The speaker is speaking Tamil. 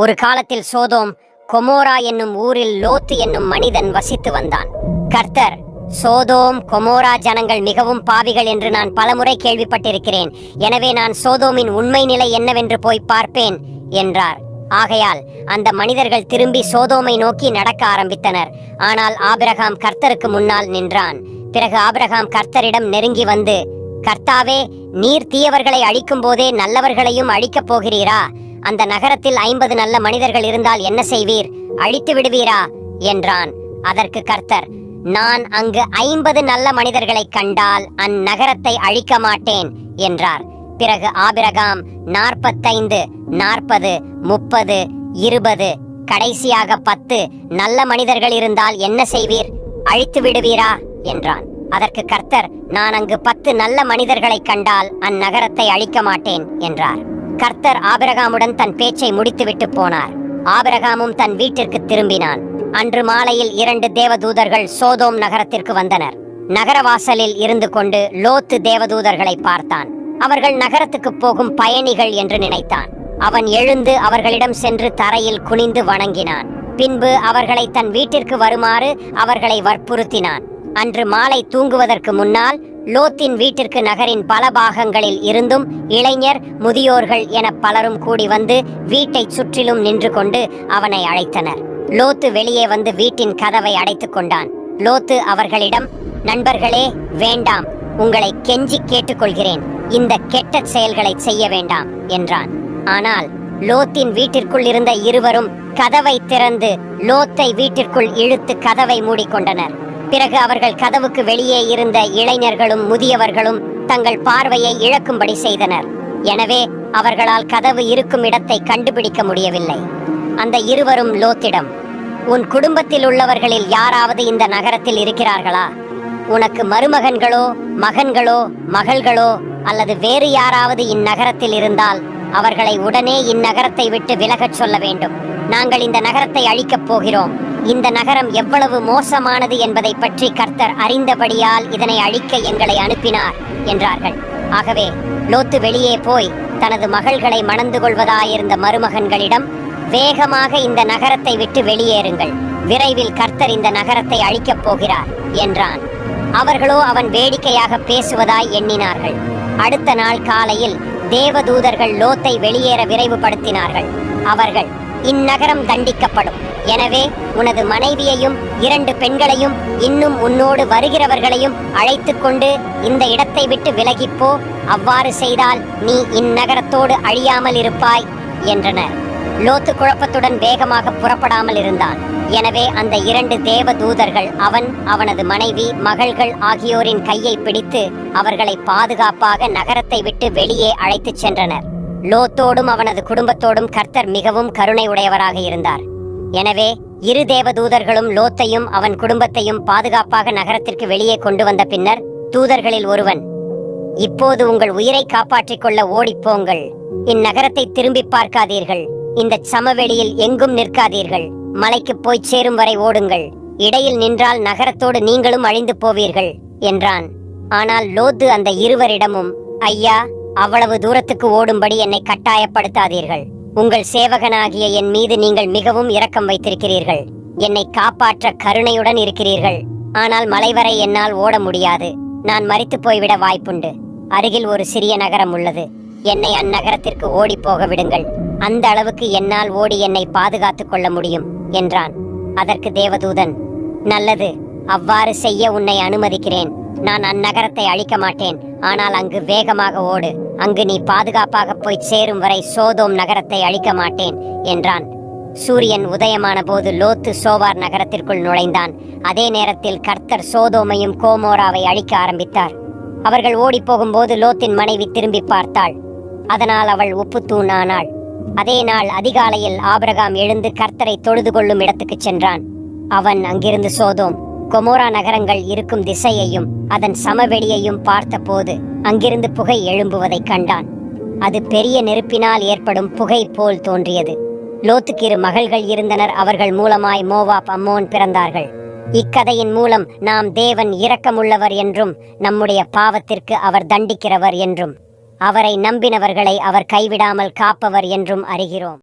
ஒரு காலத்தில் சோதோம் கொமோரா என்னும் ஊரில் லோத்து என்னும் மனிதன் வசித்து வந்தான். கர்த்தர் சோதோம் கொமோரா ஜனங்கள் மிகவும் பாவிகள் என்று நான் பலமுறை கேள்விப்பட்டிருக்கிறேன். எனவே நான் சோதோமின் உண்மை நிலை என்னவென்று போய் பார்ப்பேன் என்றார். ஆகையால் அந்த மனிதர்கள் திரும்பி சோதோமை நோக்கி நடக்க ஆரம்பித்தனர். ஆனால் ஆபிரகாம் கர்த்தருக்கு முன்னால் நின்றான். பிறகு ஆபிரகாம் கர்த்தரிடம் நெருங்கி வந்து கர்த்தாவே நீர் தீயவர்களை அழிக்கும் போதே நல்லவர்களையும் அழிக்கப் போகிறீரா? அந்த நகரத்தில் ஐம்பது நல்ல மனிதர்கள் இருந்தால் என்ன செய்வீர்? அழித்து விடுவீரா? என்றான். அதற்கு கர்த்தர் நான் அங்கு ஐம்பது நல்ல மனிதர்களை கண்டால் அந்நகரத்தை அழிக்க மாட்டேன் என்றார். பிறகு ஆபிரகாம் நாற்பத்தைந்து நாற்பது முப்பது இருபது கடைசியாக பத்து நல்ல மனிதர்கள் இருந்தால் என்ன செய்வீர்? அழித்து விடுவீரா? என்றான். அதற்கு கர்த்தர் நான் அங்கு பத்து நல்ல மனிதர்களை கண்டால் அந்நகரத்தை அழிக்க மாட்டேன் என்றார். கர்த்தர் ஆபிரகாமுடன் தன் பேச்சை முடித்துவிட்டு போனார். ஆபிரகாமும் தன் வீட்டிற்கு திரும்பினான். அன்று மாலையில் இரண்டு தேவதூதர்கள் சோதோம் நகரத்திற்கு வந்தனர். நகரவாசலில் இருந்து கொண்டு லோத்து தேவதூதர்களை பார்த்தான். அவர்கள் நகரத்துக்கு போகும் பயணிகள் என்று நினைத்தான். அவன் எழுந்து அவர்களிடம் சென்று தரையில் குனிந்து வணங்கினான். பின்பு அவர்களை தன் வீட்டிற்கு வருமாறு அவர்களை வற்புறுத்தினான். அன்று மாலை தூங்குவதற்கு முன்னால் லோத்தின் வீட்டிற்கு நகரின் பல பாகங்களில் இருந்தும் இளைஞர் முதியோர்கள் என பலரும் கூடி வந்து வீட்டைச் சுற்றிலும் நின்று கொண்டு அவனை அழைத்தனர். லோத்து வெளியே வந்து வீட்டின் கதவை அடைத்துக் கொண்டான். லோத்து அவர்களிடம் நண்பர்களே வேண்டாம். உங்களை கெஞ்சி கேட்டுக்கொள்கிறேன். இந்த கெட்ட செயல்களை செய்ய வேண்டாம் என்றான். ஆனால் லோத்தின் வீட்டிற்குள் இருந்த இருவரும் கதவை திறந்து லோத்தை வீட்டிற்குள் இழுத்து கதவை மூடிக்கொண்டனர். பிறகு அவர்கள் கதவுக்கு வெளியே இருந்த இளைஞர்களும் முதியவர்களும் தங்கள் பார்வையை இழக்கும்படி செய்தனர். எனவே அவர்களால் கதவு இருக்கும் இடத்தை கண்டுபிடிக்க முடியவில்லை. அந்த இருவரும் லோத்திடம் உன் குடும்பத்தில் உள்ளவர்களில் யாராவது இந்த நகரத்தில் இருக்கிறார்களா? உனக்கு மருமகன்களோ மகன்களோ மகள்களோ அல்லது வேறு யாராவது இந்நகரத்தில் இருந்தால் அவர்களை உடனே இந்நகரத்தை விட்டு விலகச் சொல்ல வேண்டும். நாங்கள் இந்த நகரத்தை அழிக்கப் போகிறோம். இந்த நகரம் எவ்வளவு மோசமானது என்பதை பற்றி கர்த்தர் அறிந்தபடியால் இதனை அழிக்க எங்களை அனுப்பினார் என்றார்கள். ஆகவே லோத்து வெளியே போய் தனது மகள்களை மணந்து கொள்வதாயிருந்த மருமகன்களிடம் வேகமாக இந்த நகரத்தை விட்டு வெளியேறுங்கள். விரைவில் கர்த்தர் இந்த நகரத்தை அழிக்கப் போகிறார் என்றான். அவர்களோ அவன் வேடிக்கையாக பேசுவதாய் எண்ணினார்கள். அடுத்த நாள் காலையில் தேவதூதர்கள் லோத்தை வெளியேற விரைவுபடுத்தினார்கள். அவர்கள் இந்நகரம் தண்டிக்கப்படும். எனவே உனது மனைவியையும் இரண்டு பெண்களையும் இன்னும் உன்னோடு வருகிறவர்களையும் அழைத்து கொண்டு இந்த இடத்தை விட்டு விலகிப்போ. அவ்வாறு செய்தால் நீ இந்நகரத்தோடு அழியாமல் இருப்பாய் என்றனர். லோத்து குழப்பத்துடன் வேகமாக புறப்படாமல் இருந்தான். எனவே அந்த இரண்டு தேவ தூதர்கள் அவன் அவனது மனைவி மகள்கள் ஆகியோரின் கையை பிடித்து அவர்களை பாதுகாப்பாக நகரத்தை விட்டு வெளியே அழைத்துச் சென்றனர். லோத்தோடும் அவனது குடும்பத்தோடும் கர்த்தர் மிகவும் கருணை உடையவராக இருந்தார். எனவே இரு தேவ தூதர்களும் லோத்தையும் அவன் குடும்பத்தையும் பாதுகாப்பாக நகரத்திற்கு வெளியே கொண்டு வந்த பின்னர் தூதர்களில் ஒருவன் இப்போது உங்கள் உயிரை காப்பாற்றிக் கொள்ள ஓடிப்போங்கள் இந்நகரத்தை திரும்பி பார்க்காதீர்கள். இந்த சமவெளியில் எங்கும் நிற்காதீர்கள். மலைக்கு போய் சேரும் வரை ஓடுங்கள். இடையில் நின்றால் நகரத்தோடு நீங்களும் அழிந்து போவீர்கள் என்றான். ஆனால் லோத்து அந்த இருவரிடமும் ஐயா அவ்வளவு தூரத்துக்கு ஓடும்படி என்னை கட்டாயப்படுத்தாதீர்கள். உங்கள் சேவகனாகிய என் மீது நீங்கள் மிகவும் இரக்கம் வைத்திருக்கிறீர்கள். என்னை காப்பாற்ற கருணையுடன் இருக்கிறீர்கள். ஆனால் மலைவரை என்னால் ஓட முடியாது. நான் மறித்து போய்விட வாய்ப்புண்டு. அருகில் ஒரு சிறிய நகரம் உள்ளது. என்னை அந்நகரத்திற்கு ஓடி போக விடுங்கள். அந்த அளவுக்கு என்னால் ஓடி என்னை பாதுகாத்துக் கொள்ள முடியும் என்றான். அதற்கு தேவதூதன் நல்லது. அவ்வாறு செய்ய உன்னை அனுமதிக்கிறேன். நான் அந்நகரத்தை அழிக்க மாட்டேன். ஆனால் அங்கு வேகமாக ஓடு. அங்கு நீ பாதுகாப்பாக போய் சேரும் வரை சோதோம் நகரத்தை அழிக்க மாட்டேன் என்றான். சூரியன் உதயமான போது லோத்து சோவார் நகரத்திற்குள் நுழைந்தான். அதே நேரத்தில் கர்த்தர் சோதோமையும் கோமோராவை அழிக்க ஆரம்பித்தார். அவர்கள் ஓடிப்போகும்போது லோத்தின் மனைவி திரும்பி பார்த்தாள். அதனால் அவள் உப்புத்தூணானாள். அதே நாள் அதிகாலையில் ஆபிரகாம் எழுந்து கர்த்தரை தொழுது கொள்ளும் இடத்துக்கு சென்றான். அவன் அங்கிருந்து சோதோம். கொமோரா நகரங்கள் இருக்கும் திசையையும் அதன் சமவெளியையும் பார்த்தபோது அங்கிருந்து புகை எழும்புவதைக் கண்டான். அது பெரிய நெருப்பினால் ஏற்படும் புகை போல் தோன்றியது. லோத்துக்கு இரு மகள்கள் இருந்தனர். அவர்கள் மூலமாய் மோவாப் அம்மோன் பிறந்தார்கள். இக்கதையின் மூலம் நாம் தேவன் இரக்கமுள்ளவர் என்றும் நம்முடைய பாவத்திற்கு அவர் தண்டிக்கிறவர் என்றும் அவரை நம்பினவர்களை அவர் கைவிடாமல் காப்பவர் என்றும் அறிகிறோம்.